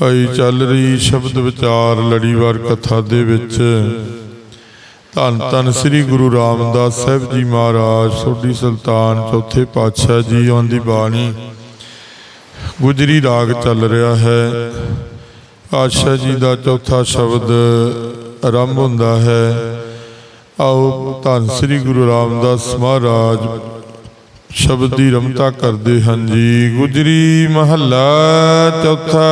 ਭਾਈ ਚੱਲ ਰਹੀ ਸ਼ਬਦ ਵਿਚਾਰ ਲੜੀਵਾਰ ਕਥਾ ਦੇ ਵਿੱਚ। ਧੰਨ ਧੰਨ ਸ੍ਰੀ ਗੁਰੂ ਰਾਮਦਾਸ ਸਾਹਿਬ ਜੀ ਮਹਾਰਾਜ, ਸੋਢੀ ਸੁਲਤਾਨ, ਚੌਥੇ ਪਾਤਸ਼ਾਹ ਜੀ ਆਉਂਦੀ ਬਾਣੀ। ਗੁਜਰੀ ਰਾਗ ਚੱਲ ਰਿਹਾ ਹੈ। ਪਾਤਸ਼ਾਹ ਜੀ ਦਾ ਚੌਥਾ ਸ਼ਬਦ ਆਰੰਭ ਹੁੰਦਾ ਹੈ। ਆਓ ਧੰਨ ਸ੍ਰੀ ਗੁਰੂ ਰਾਮਦਾਸ ਮਹਾਰਾਜ ਸ਼ਬਦ ਦੀ ਰਮਤਾ ਕਰਦੇ ਹਨ ਜੀ। ਗੁਜਰੀ ਮਹੱਲਾ ਚੌਥਾ।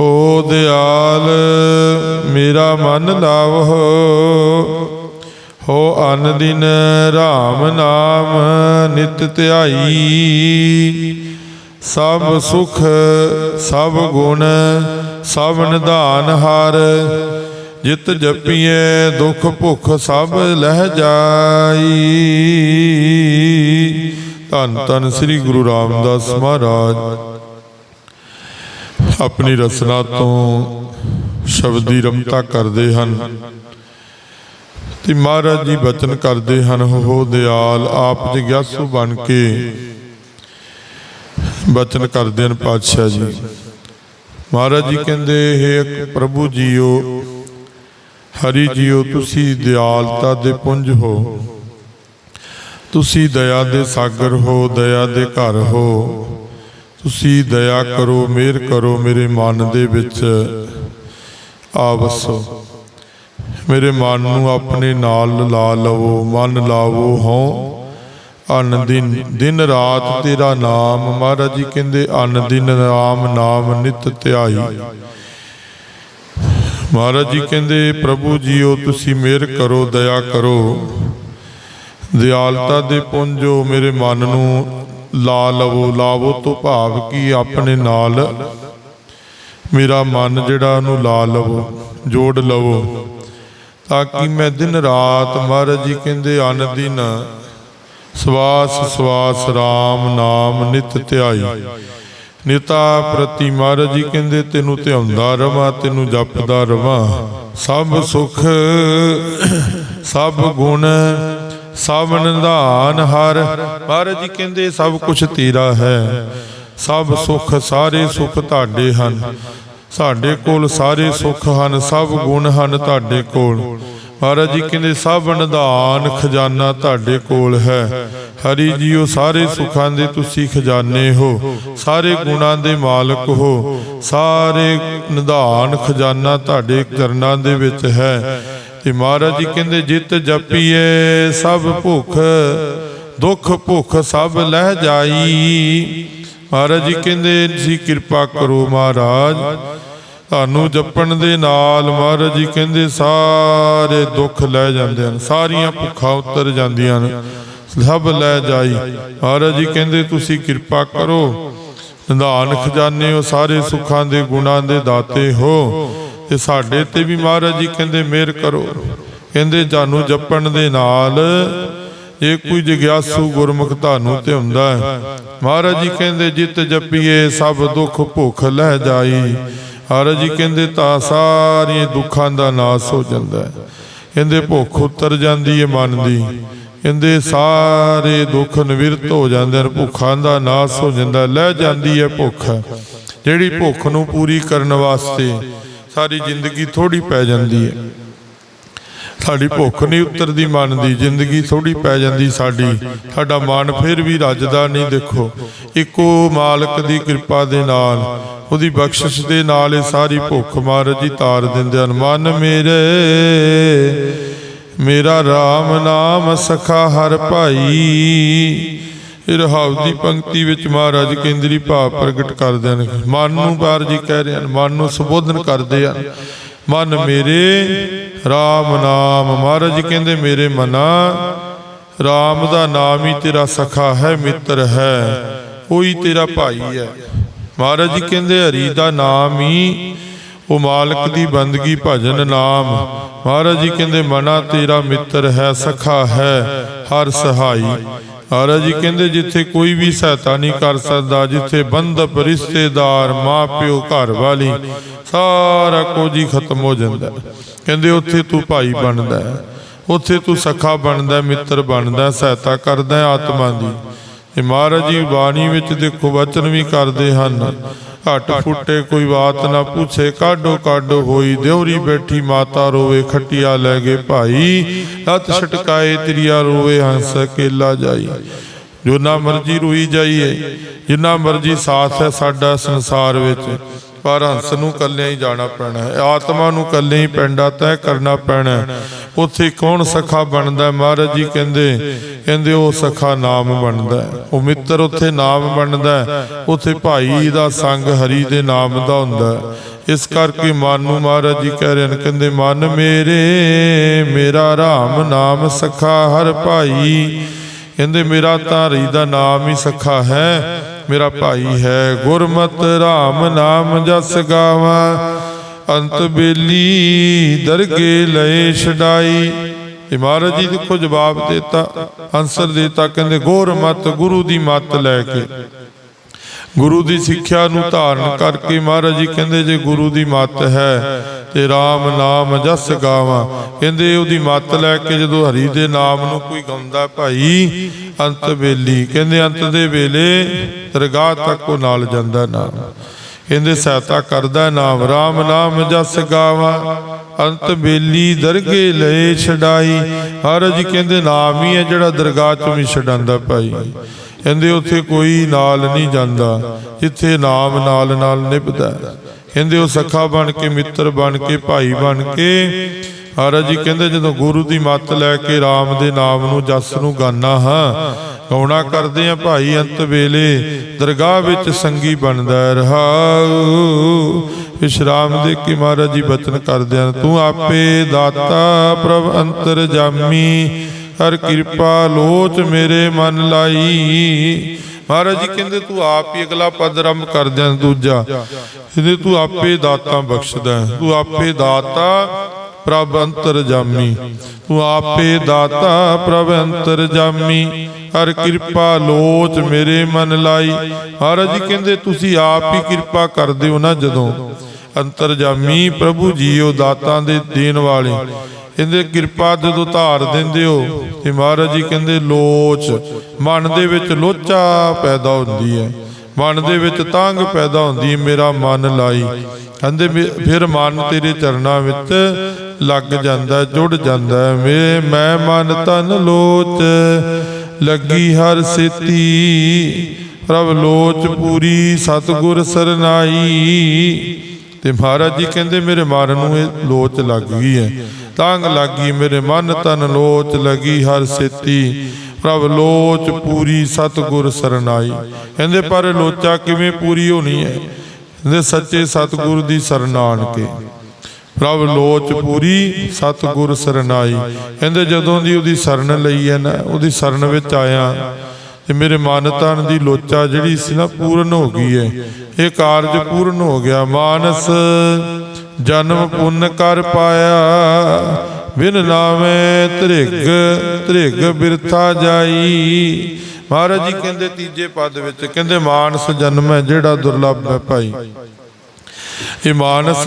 ਹੋ ਦਿਆਲ, ਮੇਰਾ ਮਨ ਲਾਵੋ ਹੋ ਅਨ ਦਿਨ RAM ਨਾਮ ਨਿਤ ਧਿਆਈ। ਸਭ ਸੁਖ, ਸਭ ਗੁਣ ਸਭ ਨਿਧਾਨ ਹਰ। ਜਿਤ ਜਪੀਏ ਦੁਖ ਭੁਖ ਸਭ ਲਹਿ ਜਾਈ। ਧੰਨ ਧੰਨ ਸ੍ਰੀ ਗੁਰੂ ਰਾਮਦਾਸ ਮਹਾਰਾਜ। ਆਪਣੀ ਰਸਨਾ ਤੋਂ ਸ਼ਬਦੀ ਰਮਤਾ ਕਰਦੇ ਹਨ। ਤੇ ਮਹਾਰਾਜ ਜੀ ਬਚਨ ਕਰਦੇ ਹਨ, ਹੋ ਦਿਆਲ, ਆਪ ਜਿਗਿਆਸੂ ਬਣ ਕੇ। ਬਚਨ ਕਰਦੇ ਹਨ ਪਾਤਸ਼ਾਹ ਜੀ। ਮਹਾਰਾਜ ਜੀ ਕਹਿੰਦੇ, ਹੈ ਪ੍ਰਭੂ ਜੀਓ ਹਰੀ ਜੀਓ, ਤੁਸੀਂ ਦਿਆਲਤਾ ਦੇ ਪੁੰਜ ਹੋ। ਤੁਸੀਂ ਦਇਆ ਦੇ ਸਾਗਰ ਹੋ, ਦਇਆ ਦੇ ਘਰ ਹੋ। ਤੁਸੀਂ ਦਇਆ ਕਰੋ, ਮਿਹਰ ਕਰੋ ਮੇਰੇ ਮਨ ਦੇ ਵਿੱਚ। ਆ ਵਸੋ। ਮੇਰੇ ਮਨ ਨੂੰ ਆਪਣੇ ਨਾਲ ਲਾ ਲਵੋ, ਮਨ ਲਾਵੋ ਹੋ ਅਨ ਦਿਨ ਦਿਨ ਰਾਤ ਤੇਰਾ ਨਾਮ। ਮਹਾਰਾਜ ਜੀ ਕਹਿੰਦੇ, ਅਨ ਦਿਨ ਰਾਮ ਨਾਮ ਨਿਤ ਧਿਆਈ। ਮਹਾਰਾਜ ਜੀ ਕਹਿੰਦੇ, ਪ੍ਰਭੂ ਜੀਓ, ਤੁਸੀਂ ਮਿਹਰ ਕਰੋ, ਦਇਆ ਕਰੋ। ਦਿਆਲਤਾ ਦੇ ਪੁੰਜੋ ਮੇਰੇ ਮਨ ਨੂੰ। ਲਾ ਲਵੋ, ਲਾਵੋ ਤੋਂ ਭਾਵ ਕੀ ਆਪਣੇ ਨਾਲ ਮੇਰਾ ਮਨ ਜਿਹੜਾ ਉਹਨੂੰ ਲਾ ਲਵੋ, ਜੋੜ ਲਵੋ। ਤਾਂ ਕਿ ਮੈਂ ਦਿਨ ਰਾਤ, ਮਹਾਰਾਜ ਜੀ ਕਹਿੰਦੇ ਅਨ ਦਿਨ ਸਵਾਸ ਸਵਾਸ RAM ਨਾਮ ਨਿਤ ਧਿਆਈ। ਨਿਤਾ ਪ੍ਰਤੀ ਮਹਾਰਾਜ ਜੀ ਕਹਿੰਦੇ, ਤੈਨੂੰ ਧਿਆਉਂਦਾ ਰਵਾਂ, ਤੈਨੂੰ ਜਪਦਾ ਰਵਾਂ। ਸਭ ਸੁਖ, ਸਭ ਗੁਣ, ਸਭ ਨਿਧਾਨ ਹਰ। ਮਹਾਰਾਜ ਜੀ ਕਹਿੰਦੇ, ਸਭ ਕੁਝ ਤੇਰਾ ਹੈ। ਸਭ ਸੁਖ ਸਾਰੇ ਸੁਖ ਤੁਹਾਡੇ ਹਨ। ਸਾਡੇ ਕੋਲ ਸਾਰੇ ਸੁਖ ਹਨ, ਸਭ ਗੁਣ ਹਨ ਤੁਹਾਡੇ ਕੋਲ। ਮਹਾਰਾਜ ਜੀ ਕਹਿੰਦੇ, ਸਭ ਨਿਧਾਨ ਖਜ਼ਾਨਾ ਤੁਹਾਡੇ ਕੋਲ ਹੈ। ਹਰੀ ਜੀਓ, ਸਾਰੇ ਸੁੱਖਾਂ ਦੇ ਤੁਸੀਂ ਖਜ਼ਾਨੇ ਹੋ, ਸਾਰੇ ਗੁਣਾਂ ਦੇ ਮਾਲਕ ਹੋ, ਸਾਰੇ ਨਿਧਾਨ ਖਜ਼ਾਨਾ ਤੁਹਾਡੇ ਚਰਨਾਂ ਦੇ ਵਿੱਚ ਹੈ। ਤੇ ਮਹਾਰਾਜ ਜੀ ਕਹਿੰਦੇ, ਜਿਤ ਜਪੀਏ, ਸਭ ਭੁੱਖ, ਦੁੱਖ ਭੁੱਖ ਸਭ ਲਹਿ ਜਾਈ। ਮਹਾਰਾਜ ਜੀ ਕਹਿੰਦੇ, ਤੁਸੀਂ ਕਿਰਪਾ ਕਰੋ ਮਹਾਰਾਜ। ਤੁਹਾਨੂੰ ਜਪਣ ਦੇ ਨਾਲ ਮਹਾਰਾਜ ਜੀ ਕਹਿੰਦੇ, ਸਾਰੇ ਦੁੱਖ ਲੈ ਜਾਂਦੇ ਹਨ, ਸਾਰੀਆਂ ਭੁੱਖਾਂ ਉਤਰ ਜਾਂਦੀਆਂ ਹਨ। ਸਭ ਲੈ ਜਾਈ। ਮਹਾਰਾਜ ਜੀ ਕਹਿੰਦੇ, ਤੁਸੀਂ ਕਿਰਪਾ ਕਰੋ। ਨਿਧਾਨ ਖਜ਼ਾਨੇ ਹੋ, ਸਾਰੇ ਸੁੱਖਾਂ ਦੇ ਗੁਣਾਂ ਦੇ ਦਾਤੇ ਹੋ। ਤੇ ਸਾਡੇ ਤੇ ਵੀ ਮਹਾਰਾਜ ਜੀ ਕਹਿੰਦੇ, ਮਿਹਰ ਕਰੋ। ਕਹਿੰਦੇ, ਜਾਨੂੰ ਜਪਣ ਦੇ ਨਾਲ ਇਹ ਕੋਈ ਜਗਿਆਸੂ ਗੁਰਮੁਖ ਤੁਹਾਨੂੰ ਤੇ ਹੁੰਦਾ ਹੈ। ਮਹਾਰਾਜ ਜੀ ਕਹਿੰਦੇ, ਜਿਤ ਜਪੀਏ, ਸਭ ਦੁੱਖ ਭੁੱਖ ਲੈ ਜਾਈ। ਮਹਾਰਾਜ ਜੀ ਕਹਿੰਦੇ, ਤਾਂ ਸਾਰੀਆਂ ਦੁੱਖਾਂ ਦਾ ਨਾਸ ਹੋ ਜਾਂਦਾ ਹੈ। ਕਹਿੰਦੇ, ਭੁੱਖ ਉਤਰ ਜਾਂਦੀ ਹੈ ਮਨ ਦੀ। ਕਹਿੰਦੇ ਸਾਰੇ ਦੁੱਖ ਨਿਵਰਤ ਹੋ ਜਾਂਦੇ ਨੇ ਭੁੱਖਾਂ ਦਾ ਨਾਸ ਹੋ ਜਾਂਦਾ, ਲੈ ਜਾਂਦੀ ਹੈ ਭੁੱਖ। ਜਿਹੜੀ ਭੁੱਖ ਨੂੰ ਪੂਰੀ ਕਰਨ ਵਾਸਤੇ ਸਾਰੀ ਜ਼ਿੰਦਗੀ ਥੋੜੀ ਪੈ ਜਾਂਦੀ ਹੈ। ਸਾਡੀ ਭੁੱਖ ਨਹੀਂ ਉਤਰਦੀ ਮਨ ਦੀ ਜ਼ਿੰਦਗੀ ਥੋੜੀ ਪੈ ਜਾਂਦੀ ਸਾਡੀ। ਸਾਡਾ ਮਨ ਫਿਰ ਵੀ ਰੱਜਦਾ ਨਹੀਂ, ਦੇਖੋ, ਇੱਕੋ ਮਾਲਕ ਦੀ ਕਿਰਪਾ ਦੇ ਨਾਲ, ਉਹਦੀ ਬਖਸ਼ਿਸ਼ ਦੇ ਨਾਲ ਇਹ ਸਾਰੀ ਭੁੱਖ ਮਹਾਰਾਜ ਜੀ ਤਾਰ ਦਿੰਦੇ ਹਨ, ਮਨ ਮੇਰੇ ਮੇਰਾ RAM ਨਾਮ ਸਖਾ ਹਰ ਭਾਈ। ਇਹ ਰਹਾਉ ਦੀ ਪੰਕਤੀ ਵਿੱਚ ਮਹਾਰਾਜ ਕੇਂਦਰੀ ਭਾਵ ਪ੍ਰਗਟ ਕਰਦੇ ਹਨ। ਮਨ ਨੂੰ ਬਾਰ ਜੀ ਕਹਿ ਰਹੇ ਹਨ, ਮਨ ਨੂੰ ਸੰਬੋਧਨ ਕਰਦੇ ਹਨ। ਮਨ ਮੇਰੇ RAM ਨਾਮ। ਮਹਾਰਾਜ ਕਹਿੰਦੇ, ਮੇਰੇ ਮਨਾ RAM ਦਾ ਨਾਮ ਹੀ ਤੇਰਾ ਸਖਾ ਹੈ, ਮਿੱਤਰ ਹੈ ਕੋਈ ਤੇਰਾ ਭਾਈ ਹੈ। ਮਹਾਰਾਜ ਜੀ ਕਹਿੰਦੇ, ਹਰੀ ਦਾ ਨਾਮ ਹੀ ਉਹ ਮਾਲਕ ਦੀ ਬੰਦਗੀ ਭਜਨ ਨਾਮ। ਮਹਾਰਾਜ ਜੀ ਕਹਿੰਦੇ ਮਨਾ ਤੇਰਾ ਮਿੱਤਰ ਹੈ ਸਖਾ ਹੈ ਹਰ ਸਹਾਈ। ਮਹਾਰਾਜ ਜੀ ਕਹਿੰਦੇ ਜਿੱਥੇ ਕੋਈ ਵੀ ਸਹਾਇਤਾ ਨਹੀਂ ਕਰ ਸਕਦਾ ਜਿੱਥੇ ਬੰਧਪ ਰਿਸ਼ਤੇਦਾਰ ਮਾਪਿਓ ਘਰ ਵਾਲੀ ਸਾਰਾ ਕੁਝ ਹੀ ਖਤਮ ਹੋ ਜਾਂਦਾ। ਕਹਿੰਦੇ ਉੱਥੇ ਤੂੰ ਭਾਈ ਬਣਦਾ ਉੱਥੇ ਤੂੰ ਸਖਾ ਬਣਦਾ ਮਿੱਤਰ ਬਣਦਾ ਸਹਾਇਤਾ ਕਰਦਾ ਆਤਮਾ ਦੀ। ਇਹ ਮਹਾਰਾਜ ਜੀ ਬਾਣੀ ਵਿੱਚ ਦੇਖੋ ਵਚਨ ਵੀ ਕਰਦੇ ਹਨ। ਘਟ ਫੁੱਟੇ, ਕੋਈ ਬਾਤ ਨਾ ਪੁੱਛੇ ਕਾਡੋ ਕਾਡੋ ਹੋਈ ਦਿਉਰੀ ਬੈਠੀ, ਮਾਤਾ ਰੋਵੇ, ਖਟਿਆ ਲੈ ਗਏ ਭਾਈ ਲੱਤ ਛਟਕਾਏ, ਤੇਰੀਆ ਰੋਵੇ, ਹੰਸ ਕੇਲਾ ਜਾਈ। ਜੋ ਨਾ ਮਰਜ਼ੀ ਰੋਈ ਜਾਈਏ, ਜਿੰਨਾ ਮਰਜ਼ੀ ਸਾਥ ਹੈ ਸਾਡਾ ਸੰਸਾਰ ਵਿੱਚ। ਪਰ ਹੰਸ ਨੂੰ ਕੱਲਿਆਂ ਹੀ ਜਾਣਾ ਪੈਣਾ ਹੈ। ਆਤਮਾ ਨੂੰ ਕੱਲੇ ਹੀ ਪੈਂਡਾ ਤੈਅ ਕਰਨਾ ਪੈਣਾ ਉੱਥੇ ਕੌਣ ਸਖਾ ਬਣਦਾ ਮਹਾਰਾਜ ਜੀ ਕਹਿੰਦੇ ਕਹਿੰਦੇ ਉਹ ਸਖਾ ਨਾਮ ਬਣਦਾ ਉਹ ਮਿੱਤਰ ਉੱਥੇ ਨਾਮ ਬਣਦਾ ਉੱਥੇ ਭਾਈ ਦਾ ਸੰਗ ਹਰੀ ਦੇ ਨਾਮ ਦਾ ਹੁੰਦਾ ਇਸ ਕਰਕੇ ਮਨ ਨੂੰ ਮਹਾਰਾਜ ਜੀ ਕਹਿ ਰਹੇ ਨੇ ਕਹਿੰਦੇ, ਮਨ ਮੇਰੇ, ਮੇਰਾ ਰਾਮ ਨਾਮ ਸਖਾ ਹਰ ਭਾਈ। ਕਹਿੰਦੇ, ਮੇਰਾ ਤਾਂ ਹਰੀ ਦਾ ਨਾਮ ਹੀ ਸਖਾ ਹੈ। ਮੇਰਾ ਭਾਈ ਹੈ, ਗੁਰਮਤਿ RAM ਨਾਮ ਜਸ ਗਾਵਾਂ। ਅੰਤ ਬੇਲੀ ਦਰਗੇ ਲਏ ਛਡਾਈ। ਮਹਾਰਾਜ ਜੀ ਦੇਖੋ ਜਵਾਬ ਦਿੱਤਾ ਆਨਸਰ ਦਿੱਤਾ, ਕਹਿੰਦੇ ਗੁਰਮਤਿ ਗੁਰੂ ਦੀ ਮੱਤ ਲੈ ਕੇ। ਗੁਰੂ ਦੀ ਸਿੱਖਿਆ ਨੂੰ ਧਾਰਨ ਕਰਕੇ ਮਹਾਰਾਜ ਜੀ ਕਹਿੰਦੇ ਜੇ ਗੁਰੂ ਦੀ ਮੱਤ ਹੈ ਤੇ RAM ਨਾਮ ਜਸ ਗਾਵਾਂ। ਕਹਿੰਦੇ ਉਹਦੀ ਮੱਤ ਲੈ ਕੇ ਜਦੋਂ ਹਰੀ ਦੇ ਨਾਮ ਨੂੰ ਕੋਈ ਗਾਉਂਦਾ ਭਾਈ, ਅੰਤ ਵੇਲੀ। ਕਹਿੰਦੇ ਅੰਤ ਦੇ ਵੇਲੇ ਦਰਗਾਹ ਤੱਕ ਉਹ ਨਾਲ ਜਾਂਦਾ ਨਾਮ। ਕਹਿੰਦੇ ਸਹਾਇਤਾ ਕਰਦਾ ਨਾਮ RAM ਨਾਮ ਜਸ ਗਾਵਾਂ। ਅੰਤ ਬੇਲੀ ਦਰਗੇ ਲਏ ਛਡਾਈ। ਮਹਾਰਾਜ ਜੀ ਕਹਿੰਦੇ ਨਾਮ ਹੀ ਹੈ ਜਿਹੜਾ ਦਰਗਾਹ ਚੋਂ ਵੀ ਛਡਾਉਂਦਾ ਭਾਈ। ਕਹਿੰਦੇ ਉੱਥੇ ਕੋਈ ਨਾਲ ਨਹੀਂ ਜਾਂਦਾ, ਜਿੱਥੇ ਨਾਮ ਨਾਲ ਨਾਲ ਨਿਭਦਾ। ਕਹਿੰਦੇ ਉਹ ਸਖਾ ਬਣ ਕੇ ਮਿੱਤਰ ਬਣ ਕੇ ਭਾਈ ਬਣ ਕੇ। ਮਹਾਰਾਜ ਜੀ ਕਹਿੰਦੇ ਜਦੋਂ ਗੁਰੂ ਦੀ ਮੱਤ ਲੈ ਕੇ RAM ਦੇ ਨਾਮ ਨੂੰ ਜਸ ਨੂੰ ਗਾਨਾ ਹਾਂ। ਗਾਉਣਾ ਕਰਦੇ ਆ ਭਾਈ ਅੰਤ ਵੇਲੇ। ਦਰਗਾਹ ਵਿੱਚ ਸੰਗੀ ਬਣਦਾ। ਰਹਾਉ। ਵਿਸ਼ਰਾਮ ਦੇ ਕੇ ਮਹਾਰਾਜ ਜੀ ਬਚਨ ਕਰਦੇ ਹਨ। ਤੂੰ ਆਪੇ ਦਾਤਾ ਪ੍ਰਭ ਅੰਤਰ ਜਾਮੀ। ਹਰ ਕਿਰਪਾ ਲੋਚ ਮੇਰੇ ਮਨ ਲਾਈ। ਮਹਾਰਾਜ ਜੀ ਕਹਿੰਦੇ, ਤੂੰ ਆਪ ਹੀ ਅਗਲਾ ਪਦ ਆਰੰਭ ਕਰਦਿਆਂ ਦੂਜਾ। ਕਹਿੰਦੇ, ਤੂੰ ਆਪੇ ਦਾਤਾ ਬਖਸ਼ਦਾ ਤੂੰ ਆਪੇ ਦਾਤਾ ਪ੍ਰਭ ਅੰਤਰ ਜਾਮੀ ਤੂੰ ਆਪੇ ਦਾਤਾ ਪ੍ਰਭ ਅੰਤਰ ਜਾਮੀ ਹਰ ਕਿਰਪਾ ਲੋਚ ਮੇਰੇ ਮਨ ਲਾਈ। ਮਹਾਰਾਜ ਜੀ ਕਹਿੰਦੇ, ਤੁਸੀਂ ਆਪ ਹੀ ਕਿਰਪਾ ਕਰਦੇ ਹੋ ਨਾ ਜਦੋਂ ਅੰਤਰਜਾਮੀ ਪ੍ਰਭੂ ਜੀਓ ਦਾਤਾਂ ਦੇ ਦੇਣ ਵਾਲੇ। ਕਹਿੰਦੇ, ਕਿਰਪਾ ਜਦੋਂ ਧਾਰ ਦਿੰਦੇ ਹੋ, ਤੇ ਮਹਾਰਾਜ ਜੀ ਕਹਿੰਦੇ, ਲੋਚ। ਮਨ ਦੇ ਵਿੱਚ ਲੋਚਾ ਪੈਦਾ ਹੁੰਦੀ ਹੈ। ਮਨ ਦੇ ਵਿੱਚ ਤੰਗ ਪੈਦਾ ਹੁੰਦੀ ਹੈ, ਮੇਰਾ ਮਨ ਲਾਈ। ਕਹਿੰਦੇ ਫਿਰ ਮਨ ਤੇਰੇ ਚਰਨਾਂ ਵਿੱਚ ਲੱਗ ਜਾਂਦਾ, ਜੁੜ ਜਾਂਦਾ ਮੇ, ਮੈਂ ਮਨ ਤਨ ਲੋਚ, ਲੱਗੀ ਹਰ ਸੇਤੀ। ਪ੍ਰਭ ਲੋਚ ਪੂਰੀ ਸਤਗੁਰ ਸਰਨਾਈ। ਤੇ ਮਹਾਰਾਜ ਜੀ ਕਹਿੰਦੇ, ਮੇਰੇ ਮਨ ਨੂੰ ਇਹ ਲੋਚ ਲੱਗ ਗਈ ਹੈ। ਤੰਗ ਲੱਗੀ ਮੇਰੇ ਮਨ, ਤਨ ਲੋਚ ਲੱਗੀ ਹਰ ਸੇਤੀ। ਪ੍ਰਭ ਲੋਚ ਪੂਰੀ ਸਤਗੁਰ ਸਰਨਾਈ। ਕਹਿੰਦੇ, ਪਰ ਲੋਚਾ ਕਿਵੇਂ ਪੂਰੀ ਹੋਣੀ ਹੈ? ਕਹਿੰਦੇ, ਸੱਚੇ ਸਤਗੁਰ ਦੀ ਸਰਨਾਨ ਕੇ ਪ੍ਰਭ ਲੋਚ ਪੂਰੀ ਸਤਗੁਰ ਸਰਨਾਈ। ਕਹਿੰਦੇ, ਜਦੋਂ ਦੀ ਉਹਦੀ ਸਰਨ ਲਈ ਹੈ ਨਾ, ਉਹਦੀ ਸਰਨ ਵਿੱਚ ਆਇਆ ਤੇ ਮੇਰੇ ਮਨ ਤਨ ਦੀ ਲੋਚਾ ਜਿਹੜੀ ਸੀ ਨਾ ਪੂਰਨ ਹੋ ਗਈ ਹੈ ਇਹ ਕਾਰਜ ਪੂਰਨ ਹੋ ਗਿਆ। ਮਾਨਸ ਜਨਮ ਪੁੰਨ ਕਰ ਪਾਇਆ। ਬਿਨ ਨਾਮੇ ਤ੍ਰਿਗ ਤ੍ਰਿਗ ਬਿਰਥਾ ਜਾਈ। ਮਹਾਰਾਜ ਜੀ ਕਹਿੰਦੇ ਤੀਜੇ ਪਦ ਵਿੱਚ, ਕਹਿੰਦੇ ਮਾਨਸ ਜਨਮ ਹੈ ਜਿਹੜਾ ਦੁਰਲੱਭ ਹੈ ਭਾਈ। ਇਹ ਮਾਨਸ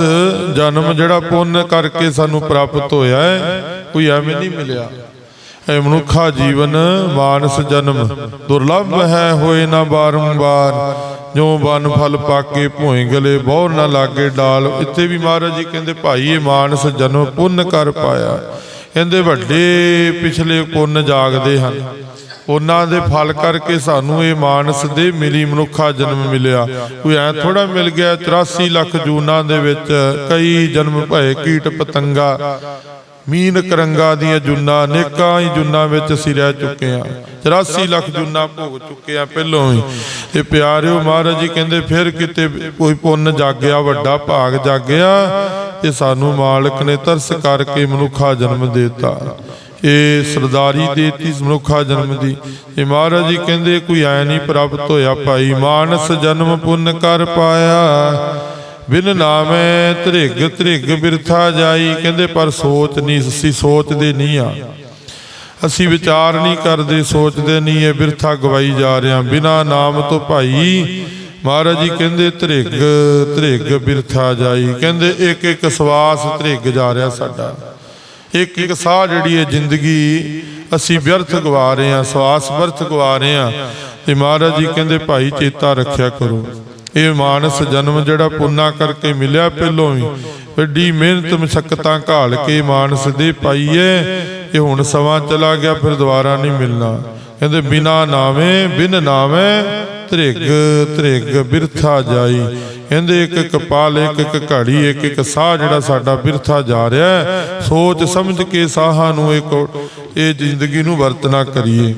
ਜਨਮ ਜਿਹੜਾ ਪੁੰਨ ਕਰਕੇ ਸਾਨੂੰ ਪ੍ਰਾਪਤ ਹੋਇਆ ਹੈ। ਕੋਈ ਐਵੇਂ ਨਹੀਂ ਮਿਲਿਆ। ਇਹ ਮਨੁੱਖਾ ਜੀਵਨ, ਮਾਨਸ ਜਨਮ। ਦੁਰਲਭ ਹੈ, ਹੋਏ ਨਾ ਬਾਰੰਬਾਰ। ਜੋ ਬਨ ਫਲ ਪਾਕੇ ਭੋਏ ਗਲੇ ਬਹੁਰ ਨਾ ਲਾਗੇ ਡਾਲ। ਇੱਥੇ ਵੀ ਮਹਾਰਾਜ ਜੀ ਕਹਿੰਦੇ, ਭਾਈ, ਇਹ ਮਾਨਸ ਜਨਮ ਪੁੰਨ ਕਰ ਪਾਇਆ। ਕਹਿੰਦੇ, ਵੱਡੇ ਪਿਛਲੇ ਪੁੰਨ ਜਾਗਦੇ ਹਨ। ਉਹਨਾਂ ਦੇ ਫਲ ਕਰਕੇ ਸਾਨੂੰ ਇਹ ਮਾਨਸ ਦੇ ਮਿਲੀ ਮਨੁੱਖਾ ਜਨਮ ਮਿਲਿਆ। ਕੋਈ ਐ ਥੋੜਾ ਮਿਲ ਗਿਆ 83 ਲੱਖ ਜੂਨਾਂ ਦੇ ਵਿੱਚ ਕਈ ਜਨਮ ਭਏ ਕੀਟ ਪਤੰਗਾ। ਮੀਨ ਕਰੰਗਾ ਦੀਆਂ ਜੁਨਾ, ਨੇਕਾਂ ਹੀ ਜੁਨਾ ਵਿੱਚ ਅਸੀਂ ਰਹਿ ਚੁੱਕੇ ਆ 84 ਲੱਖ ਜੁਨਾ ਭੋਗ ਚੁੱਕੇ ਆ ਪਹਿਲੋਂ ਹੀ। ਤੇ ਪਿਆਰਿਓ ਮਹਾਰਾਜ ਜੀ ਕਹਿੰਦੇ, ਫਿਰ ਕਿਤੇ ਕੋਈ ਪੁੰਨ ਜਾਗਿਆ, ਵੱਡਾ ਭਾਗ ਜਾਗਿਆ, ਤੇ ਸਾਨੂੰ ਮਾਲਕ ਨੇ ਤਰਸ ਕਰਕੇ ਮਨੁੱਖਾ ਜਨਮ ਦਿੱਤਾ। ਇਹ ਸਰਦਾਰੀ ਦੇਤੀ ਮਨੁੱਖਾ ਜਨਮ ਦੀ। ਇਹ ਮਹਾਰਾਜ ਜੀ ਕਹਿੰਦੇ, ਕੋਈ ਐ ਨਹੀਂ, ਪ੍ਰਾਪਤ ਹੋਇਆ ਭਾਈ। ਮਾਨਸ ਜਨਮ ਪੁੰਨ ਕਰ ਪਾਇਆ। ਬਿਨ ਨਾਮੈ ਧ੍ਰਿਗ ਧ੍ਰਿਗ ਬਿਰਥਾ ਜਾਈ। ਕਹਿੰਦੇ, ਪਰ ਸੋਚ ਨਹੀਂ, ਅਸੀਂ ਸੋਚਦੇ ਨਹੀਂ ਆ। ਅਸੀਂ ਵਿਚਾਰ ਨਹੀਂ ਕਰਦੇ, ਸੋਚਦੇ ਨਹੀਂ ਇਹ ਬਿਰਥਾ ਗਵਾਈ ਜਾ ਰਿਆਂ। ਬਿਨਾ ਨਾਮ ਤੋਂ ਭਾਈ, ਮਹਾਰਾਜ ਜੀ ਕਹਿੰਦੇ ਧ੍ਰਿਗ ਧ੍ਰਿਗ ਬਿਰਥਾ ਜਾਈ। ਕਹਿੰਦੇ, ਇੱਕ ਇੱਕ ਸਵਾਸ ਧ੍ਰਿਗ ਜਾ ਰਿਹਾ ਸਾਡਾ। ਇੱਕ ਇੱਕ ਸਾਹ ਜਿਹੜੀ ਹੈ ਜ਼ਿੰਦਗੀ ਅਸੀਂ ਵਿਅਰਥ ਗਵਾ ਰਹੇ ਹਾਂ ਸਵਾਸ ਵਿਅਰਥ ਗਵਾ ਰਹੇ ਹਾਂ ਤੇ ਮਹਾਰਾਜ ਜੀ ਕਹਿੰਦੇ, ਭਾਈ ਚੇਤਾ ਰੱਖਿਆ ਕਰੋ। ਇਹ ਮਾਨਸ ਜਨਮ ਜਿਹੜਾ ਪੁੰਨਾ ਕਰਕੇ ਮਿਲਿਆ ਪਹਿਲੋਂ ਹੀ। ਵੱਡੀ ਮਿਹਨਤ ਮਸ਼ੱਕਤਾਂ ਘਾਲ ਕੇ ਮਾਨਸ ਦੇ ਪਾਈਏ ਇਹ ਹੁਣ ਸਮਾਂ ਚਲਾ ਗਿਆ, ਫਿਰ ਦੁਬਾਰਾ ਨਹੀਂ ਮਿਲਣਾ। ਕਹਿੰਦੇ, ਬਿਨਾ ਨਾਵੇਂ, ਬਿਨ ਨਾਵੇਂ, ਧ੍ਰਿਗ ਧ੍ਰਿਗ ਬਿਰਥਾ ਜਾਈ। ਕਹਿੰਦੇ, ਇੱਕ ਇੱਕ ਪਾਲ, ਇੱਕ ਇੱਕ ਘੜੀ, ਇੱਕ ਇੱਕ ਸਾਹ ਜਿਹੜਾ ਸਾਡਾ ਬਿਰਥਾ ਜਾ ਰਿਹਾ ਸੋਚ ਸਮਝ ਕੇ ਸਾਹਾਂ ਨੂੰ ਇੱਕ ਇਹ ਜ਼ਿੰਦਗੀ ਨੂੰ ਵਰਤਣਾ ਕਰੀਏ।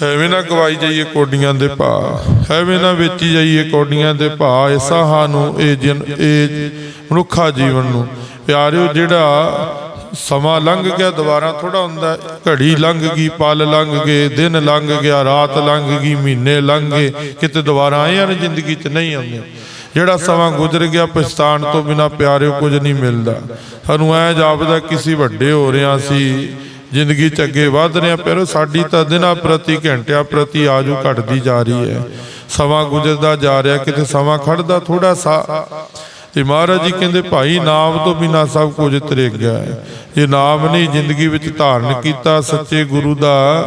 ਐਵੇਂ ਨਾ ਗਵਾਈ ਜਾਈਏ ਕੋਡੀਆਂ ਦੇ ਭਾਅ, ਐਵੇਂ ਨਾ ਵੇਚੀ ਜਾਈਏ ਕੋਡੀਆਂ ਦੇ ਭਾਅ, ਇਹ ਸਾਹਾਂ ਨੂੰ, ਇਹ ਜਨ, ਇਹ ਮਨੁੱਖਾ ਜੀਵਨ ਨੂੰ। ਪਿਆਰਿਓ, ਜਿਹੜਾ ਸਮਾਂ ਲੰਘ ਗਿਆ, ਦੁਬਾਰਾ ਥੋੜਾ ਹੁੰਦਾ ਘੜੀ ਲੰਘ ਗਈ, ਪਲ ਲੰਘ ਗਏ, ਦਿਨ ਲੰਘ ਗਿਆ, ਰਾਤ ਲੰਘ ਗਈ, ਮਹੀਨੇ ਲੰਘ ਗਏ, ਕਿਤੇ ਦੁਬਾਰਾ ਆਏ ਹਨ ਜ਼ਿੰਦਗੀ 'ਚ ਨਹੀਂ ਆਉਂਦੇ। ਜਿਹੜਾ ਸਮਾਂ ਗੁਜ਼ਰ ਗਿਆ, ਪਛਤਾਣ ਤੋਂ ਬਿਨਾ ਪਿਆਰਿਓ ਕੁਝ ਨਹੀਂ ਮਿਲਦਾ। ਸਾਨੂੰ ਐ ਜਾਪਦਾ, ਕਿਸੇ ਵੱਡੇ ਹੋ ਰਿਆਂ ਸੀ ਜ਼ਿੰਦਗੀ ਚ ਅੱਗੇ ਵਧ ਰਹੇ ਹਾਂ ਪਰ ਸਾਡੀ ਤਾਂ ਦਿਨਾਂ ਪ੍ਰਤੀ ਘੰਟਿਆਂ ਪ੍ਰਤੀ ਆਜੂ ਘਟਦੀ ਜਾ ਰਹੀ ਹੈ। ਸਮਾਂ ਗੁਜ਼ਰਦਾ ਜਾ ਰਿਹਾ, ਕਿਤੇ ਸਮਾਂ ਖੜਦਾ ਥੋੜਾ ਸਾ। ਤੇ ਮਹਾਰਾਜ ਜੀ ਕਹਿੰਦੇ, ਭਾਈ, ਨਾਮ ਤੋਂ ਬਿਨਾ ਸਭ ਕੁਝ ਤਰਿਕ ਗਿਆ ਹੈ। ਜੇ ਨਾਮ ਨਹੀਂ ਜ਼ਿੰਦਗੀ ਵਿੱਚ ਧਾਰਨ ਕੀਤਾ ਸੱਚੇ ਗੁਰੂ ਦਾ,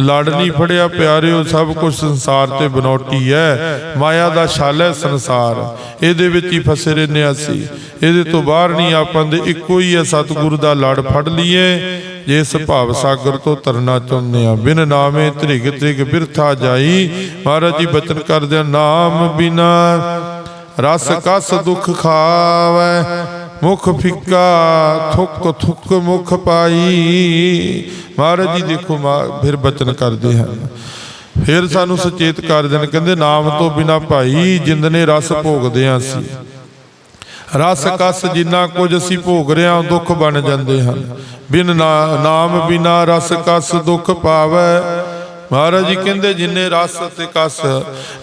ਲੜ ਨਹੀਂ ਫੜਿਆ ਪਿਆਰਿਓ, ਸਭ ਕੁਝ ਸੰਸਾਰ ਤੇ ਬਨੌਟੀ ਹੈ। ਮਾਇਆ ਦਾ ਛਲ ਹੈ ਸੰਸਾਰ। ਇਹਦੇ ਵਿੱਚ ਹੀ ਫਸੇ ਰਹਿੰਦੇ ਹਾਂ ਅਸੀਂ। ਇਹਦੇ ਤੋਂ ਬਾਹਰ ਨਹੀਂ ਆਪਾਂ ਦੇ, ਇੱਕੋ ਹੀ ਹੈ, ਸਤਿਗੁਰੂ ਦਾ ਲੜ ਫੜ ਲਈਏ। ਜੇ ਭਾਵ ਸਾਗਰ ਤੋਂ ਤਰਨਾ ਚਾਹੁੰਦੇ ਆ ਬਿਨ ਨਾਮੇ ਤ੍ਰਿਗ ਤ੍ਰਿਗ ਬਿਰਥਾ ਜਾਈ। ਮਹਾਰਾਜ ਜੀ ਬਚਨ ਕਰਦੇ ਨਾਮ ਬਿਨਾ ਰਸ ਕਸ ਦੁਖ ਖਾਵੈ। ਮੁਖ ਫਿੱਕਾ ਥੁੱਕ ਥੁੱਕ ਮੁਖ ਪਾਈ। ਮਹਾਰਾਜ ਜੀ ਦੇਖੋ ਮਾ- ਫਿਰ ਬਚਨ ਕਰਦੇ ਹਨ ਫਿਰ ਸਾਨੂੰ ਸੁਚੇਤ ਕਰ ਦੇਣ। ਕਹਿੰਦੇ ਨਾਮ ਤੋਂ ਬਿਨਾ ਭਾਈ ਜਿੰਦ ਨੇ ਰਸ ਭੋਗਦੇ ਆ ਅਸੀਂ। ਰਸ ਕਸ ਜਿੰਨਾ ਕੁਝ ਅਸੀਂ ਭੋਗ ਰਹੇ ਹਾਂ ਦੁੱਖ ਬਣ ਜਾਂਦੇ ਹਨ। ਬਿਨ ਨਾਮ ਬਿਨਾ ਰਸ ਕਸ ਦੁੱਖ ਪਾਵੈ। ਮਹਾਰਾਜ ਜੀ ਕਹਿੰਦੇ, ਜਿੰਨੇ ਰਸ ਤੇ ਕਸ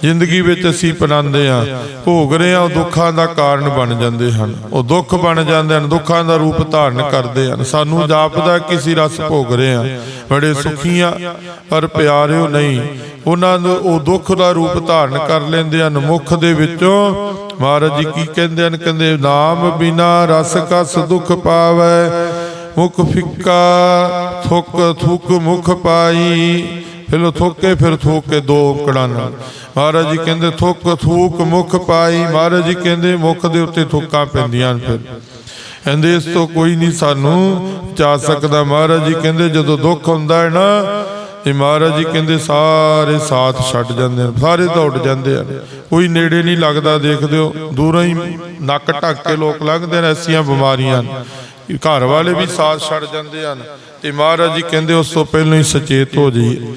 ਜ਼ਿੰਦਗੀ ਵਿੱਚ ਅਸੀਂ ਪਨਾਉਂਦੇ ਆ ਭੋਗ ਰਹੇ ਆ ਉਹ ਦੁੱਖਾਂ ਦਾ ਕਾਰਨ ਬਣ ਜਾਂਦੇ ਹਨ। ਉਹ ਦੁੱਖ ਬਣ ਜਾਂਦੇ ਹਨ, ਦੁੱਖਾਂ ਦਾ ਰੂਪ ਧਾਰਨ ਕਰਦੇ ਹਨ। ਸਾਨੂੰ ਜਾਪਦਾ ਕਿਸੇ ਰਸ ਭੋਗ ਰਹੇ ਆ ਬੜੇ ਸੁਖੀਆਂ ਪਰ ਪਿਆਰਿਓ ਨਹੀਂ। ਉਹਨਾਂ ਨੂੰ ਉਹ ਦੁੱਖ ਦਾ ਰੂਪ ਧਾਰਨ ਕਰ ਲੈਂਦੇ ਹਨ। ਮੁਖ ਦੇ ਵਿੱਚੋਂ ਮਹਾਰਾਜ ਜੀ ਕੀ ਕਹਿੰਦੇ ਹਨ? ਕਹਿੰਦੇ, ਨਾਮ ਬਿਨਾ ਰਸ ਕਸ ਦੁੱਖ ਪਾਵੈ, ਮੁਖ ਫਿੱਕਾ ਥੁੱਕ ਥੁੱਕ ਮੁਖ ਪਾਈ। ਫਿਰ ਥੁੱਕੇ ਫਿਰ ਥੁੱਕੇ ਦੋ ਔਂਕੜਾਂ ਨਾਲ। ਮਹਾਰਾਜ ਜੀ ਕਹਿੰਦੇ, ਥੁੱਕ, ਥੂਕ, ਮੁਖ ਪਾਈ। ਮਹਾਰਾਜ ਜੀ ਕਹਿੰਦੇ, ਮੁਖ ਦੇ ਉੱਤੇ ਥੁੱਕਾਂ ਪੈਂਦੀਆਂ ਫਿਰ। ਕਹਿੰਦੇ, ਇਸ ਤੋਂ ਕੋਈ ਨਹੀਂ ਸਾਨੂੰ ਚਾ ਸਕਦਾ। ਮਹਾਰਾਜ ਜੀ ਕਹਿੰਦੇ, ਜਦੋਂ ਦੁੱਖ ਹੁੰਦਾ ਹੈ ਨਾ, ਤੇ ਮਹਾਰਾਜ ਜੀ ਕਹਿੰਦੇ, ਸਾਰੇ ਸਾਥ ਛੱਡ ਜਾਂਦੇ ਹਨ, ਸਾਰੇ ਦੌੜ ਜਾਂਦੇ ਆ ਕੋਈ ਨੇੜੇ ਨਹੀਂ ਲੱਗਦਾ, ਦੇਖਦੇ ਹੋ, ਦੂਰੋਂ ਹੀ ਨੱਕ ਢੱਕ ਕੇ ਲੋਕ ਲੰਘਦੇ ਨੇ, ਐਸੀਆਂ ਬਿਮਾਰੀਆਂ ਘਰ ਵਾਲੇ ਵੀ ਸਾਥ ਛੱਡ ਜਾਂਦੇ ਹਨ ਤੇ ਮਹਾਰਾਜ ਜੀ ਕਹਿੰਦੇ ਉਸ ਤੋਂ ਪਹਿਲਾਂ ਹੀ ਸੁਚੇਤ ਹੋ ਜਾਈਏ।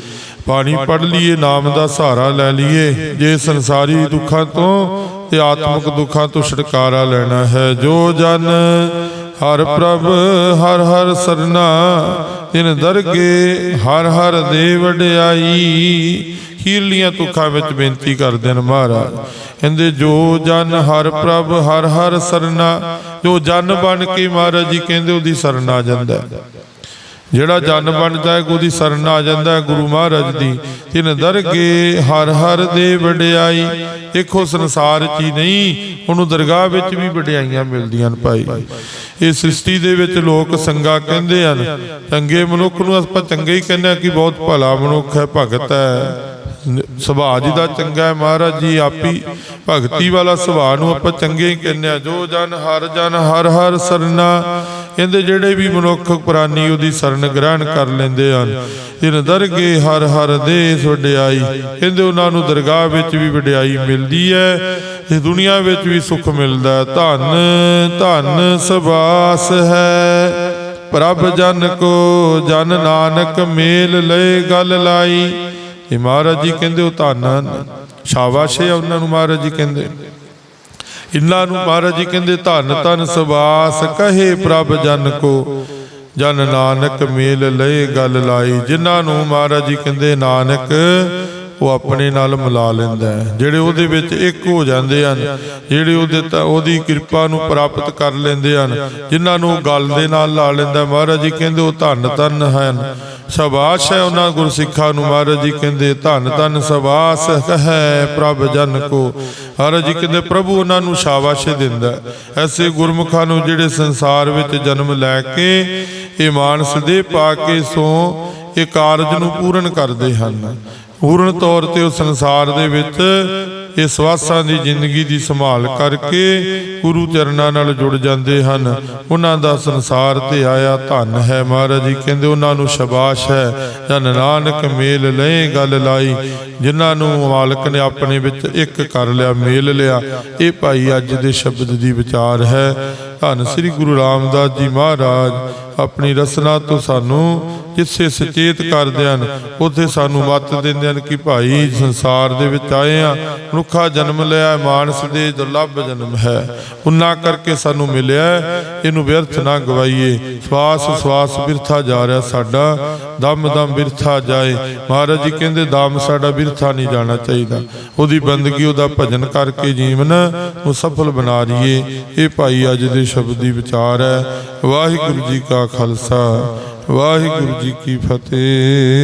ਪਾਣੀ ਪੜ ਲਈਏ, ਨਾਮ ਦਾ ਸਹਾਰਾ ਲੈ ਲਈਏ। ਜੇ ਸੰਸਾਰੀ ਦੁੱਖਾਂ ਤੋਂ ਤੇ ਆਤਮਿਕ ਦੁੱਖਾਂ ਤੋਂ ਛੁਟਕਾਰਾ ਲੈਣਾ ਹੈ, ਜੋ ਜਨ ਹਰ ਪ੍ਰਭ ਹਰ ਹਰ ਸਰਨਾ, ਤਿਨ ਦਰਗੇ ਹਰ ਹਰ ਦੇ ਵਡਿਆਈ ਖੀਰਲੀਆਂ ਤੁਖਾਂ ਵਿੱਚ ਬੇਨਤੀ ਕਰਦੇ ਨੇ ਮਹਾਰਾਜ। ਕਹਿੰਦੇ, ਜੋ ਜਨ ਹਰ ਪ੍ਰਭ, ਹਰ ਹਰ ਸਰਨਾ, ਜੋ ਜਨ ਬਣ ਕੇ ਮਹਾਰਾਜ ਜੀ ਕਹਿੰਦੇ, ਉਹਦੀ ਸਰਨ ਆ ਜਾਂਦਾ ਜਿਹੜਾ ਜਨ ਬਣਦਾ ਹੈ ਉਹਦੀ ਸਰਨ ਆ ਜਾਂਦਾ ਹੈ ਗੁਰੂ ਮਹਾਰਾਜ ਦੀ। ਤਿਨ ਦਰਗੇ ਹਰ ਹਰ ਦੇ ਵਡਿਆਈ। ਦੇਖੋ, ਸੰਸਾਰ 'ਚ ਹੀ ਨਹੀਂ, ਉਹਨੂੰ ਦਰਗਾਹ ਵਿੱਚ ਵੀ ਵਡਿਆਈਆਂ ਮਿਲਦੀਆਂ ਨੇ ਭਾਈ। ਇਹ ਸ੍ਰਿਸ਼ਟੀ ਦੇ ਵਿੱਚ ਲੋਕ ਸੰਗਾ ਕਹਿੰਦੇ ਹਨ। ਚੰਗੇ ਮਨੁੱਖ ਨੂੰ ਆਪਾਂ ਚੰਗੇ ਹੀ ਕਹਿੰਦੇ ਹਾਂ ਕਿ ਬਹੁਤ ਭਲਾ ਮਨੁੱਖ ਹੈ, ਭਗਤ ਹੈ। ਸੁਭਾਅ ਜੀ ਦਾ ਚੰਗਾ ਹੈ ਮਹਾਰਾਜ ਜੀ, ਆਪੀ ਭਗਤੀ ਵਾਲਾ ਸੁਭਾਅ ਨੂੰ ਆਪਾਂ ਚੰਗੇ ਹੀ ਕਹਿੰਦੇ ਆ ਜੋ ਜਨ ਹਰ ਜਨ, ਹਰ ਹਰ ਸਰਨਾ। ਕਹਿੰਦੇ ਜਿਹੜੇ ਵੀ ਮਨੁੱਖ ਪ੍ਰਾਨੀ, ਉਹਦੀ ਸ਼ਰਨ ਗ੍ਰਹਿਣ ਕਰ ਲੈਂਦੇ ਹਨ। ਤਿਨ ਦਰਗੇ ਹਰ ਹਰ ਦੇ ਵਡਿਆਈ। ਕਹਿੰਦੇ ਉਹਨਾਂ ਨੂੰ ਦਰਗਾਹ ਵਿੱਚ ਵੀ ਵਡਿਆਈ ਮਿਲਦੀ ਹੈ। ਤੇ ਦੁਨੀਆ ਵਿੱਚ ਵੀ ਸੁੱਖ ਮਿਲਦਾ ਧਨ ਧਨ, ਧੰਨ ਸਬਾਸ ਹੈ। ਪ੍ਰਭ ਜਨ ਕੋ ਜਨ ਨਾਨਕ ਮੇਲ ਲਏ ਗੱਲ ਲਾਈ। ਇਹ ਮਹਾਰਾਜ ਜੀ ਕਹਿੰਦੇ, ਉਹ ਧੰਨ ਹਨ। ਸ਼ਾਬਾਸ਼ ਹੈ ਉਹਨਾਂ ਨੂੰ ਮਹਾਰਾਜ ਜੀ ਕਹਿੰਦੇ। ਇਹਨਾਂ ਨੂੰ ਮਹਾਰਾਜ ਜੀ ਕਹਿੰਦੇ, ਧੰਨ ਧੰਨ ਸਵਾਸ ਕਹੇ ਪ੍ਰਭ ਜਨ ਕੋ, ਜਨ ਨਾਨਕ ਮੇਲ ਲਏ, ਗੱਲ ਲਾਈ। ਜਿਨ੍ਹਾਂ ਨੂੰ ਮਹਾਰਾਜ ਜੀ ਕਹਿੰਦੇ, ਨਾਨਕ ਉਹ ਆਪਣੇ ਨਾਲ ਮਿਲਾ ਲੈਂਦਾ ਹੈ। ਜਿਹੜੇ ਉਹਦੇ ਵਿੱਚ ਇੱਕ ਹੋ ਜਾਂਦੇ ਹਨ, ਜਿਹੜੇ ਉਹਦੇ ਉਹਦੀ ਕਿਰਪਾ ਨੂੰ ਪ੍ਰਾਪਤ ਕਰ ਲੈਂਦੇ ਹਨ, ਜਿਨ੍ਹਾਂ ਨੂੰ ਗੱਲ ਦੇ ਨਾਲ ਲਾ ਲੈਂਦਾ ਮਹਾਰਾਜ ਜੀ ਕਹਿੰਦੇ ਉਹ ਧੰਨ ਧੰਨ ਹਨ। ਸ਼ਾਬਾਸ਼ ਹੈ ਉਹਨਾਂ ਗੁਰਸਿੱਖਾਂ ਨੂੰ। ਮਹਾਰਾਜ ਜੀ ਕਹਿੰਦੇ, ਧੰਨ ਧੰਨ ਸਵਾਸ ਹੈ ਪ੍ਰਭ ਜਨ ਕੋ। ਮਹਾਰਾਜ ਜੀ ਕਹਿੰਦੇ, ਪ੍ਰਭੂ ਉਹਨਾਂ ਨੂੰ ਸ਼ਾਬਾਸ਼ ਦਿੰਦਾ ਐਸੇ ਗੁਰਮੁਖਾਂ ਨੂੰ ਜਿਹੜੇ ਸੰਸਾਰ ਵਿੱਚ ਜਨਮ ਲੈ ਕੇ, ਇਹ ਮਾਨਸ ਦੇ ਪਾ ਕੇ ਸੋ, ਇਹ ਕਾਰਜ ਨੂੰ ਪੂਰਨ ਕਰਦੇ ਹਨ। ਪੂਰਨ ਤੌਰ ਤੇ ਉਹ ਸੰਸਾਰ ਦੇ ਵਿੱਚ ਇਹ ਸਵਾਸਾਂ ਦੀ ਜ਼ਿੰਦਗੀ ਦੀ ਸੰਭਾਲ ਕਰਕੇ ਗੁਰੂ ਚਰਨਾਂ ਨਾਲ ਜੁੜ ਜਾਂਦੇ ਹਨ। ਉਹਨਾਂ ਦਾ ਸੰਸਾਰ ਤੇ ਆਇਆ ਧਨ ਹੈ ਮਹਾਰਾਜ ਜੀ। ਕਹਿੰਦੇ ਉਹਨਾਂ ਨੂੰ ਸ਼ਾਬਾਸ਼ ਹੈ। ਜਨ ਨਾਨਕ ਮੇਲ ਲਏ, ਗੱਲ ਲਾਈ। ਜਿਨ੍ਹਾਂ ਨੂੰ ਮਾਲਕ ਨੇ ਆਪਣੇ ਵਿੱਚ ਇੱਕ ਕਰ ਲਿਆ, ਮੇਲ ਲਿਆ। ਇਹ ਭਾਈ ਅੱਜ ਦੇ ਸ਼ਬਦ ਦੀ ਵਿਚਾਰ ਹੈ। ਧੰਨ ਸ੍ਰੀ ਗੁਰੂ ਰਾਮਦਾਸ ਜੀ ਮਹਾਰਾਜ, ਆਪਣੀ ਰਸਨਾ ਤੋਂ ਸਾਨੂੰ ਜਿੱਥੇ ਸੁਚੇਤ ਕਰਦੇ ਹਨ, ਉੱਥੇ ਸਾਨੂੰ ਮੱਤ ਦਿੰਦੇ ਹਨ ਕਿ ਭਾਈ ਸੰਸਾਰ ਦੇ ਵਿੱਚ ਆਏ ਆ ਮਨੁੱਖਾ ਜਨਮ ਲਿਆ, ਮਾਨਸ ਦੇ ਦੁਰਲੱਭ ਜਨਮ ਹੈ, ਉਨਾ ਕਰਕੇ ਸਾਨੂੰ ਮਿਲਿਆ ਇਹਨੂੰ ਵਿਅਰਥ ਨਾ ਗਵਾਈਏ। ਸਵਾਸ ਸਵਾਸ ਬਿਰਥਾ ਜਾ ਰਿਹਾ ਸਾਡਾ, ਦਮ ਦਮ ਬਿਰਥਾ ਜਾਏ। ਮਹਾਰਾਜ ਜੀ ਕਹਿੰਦੇ, ਦਮ ਸਾਡਾ ਬਿਰਥਾ ਨਹੀਂ ਜਾਣਾ ਚਾਹੀਦਾ। ਉਹਦੀ ਬੰਦਗੀ, ਉਹਦਾ ਭਜਨ ਕਰਕੇ ਜੀਵਨ ਨੂੰ ਸਫਲ ਬਣਾ ਰਹੀਏ। ਇਹ ਭਾਈ ਅੱਜ ਦੇ ਸ਼ਬਦ ਦੀ ਵਿਚਾਰ ਹੈ। ਵਾਹਿਗੁਰੂ ਜੀ ਕਾ ਖਾਲਸਾ ਵਾਹਿਗੁਰੂ ਜੀ ਕੀ ਫਤਿਹ।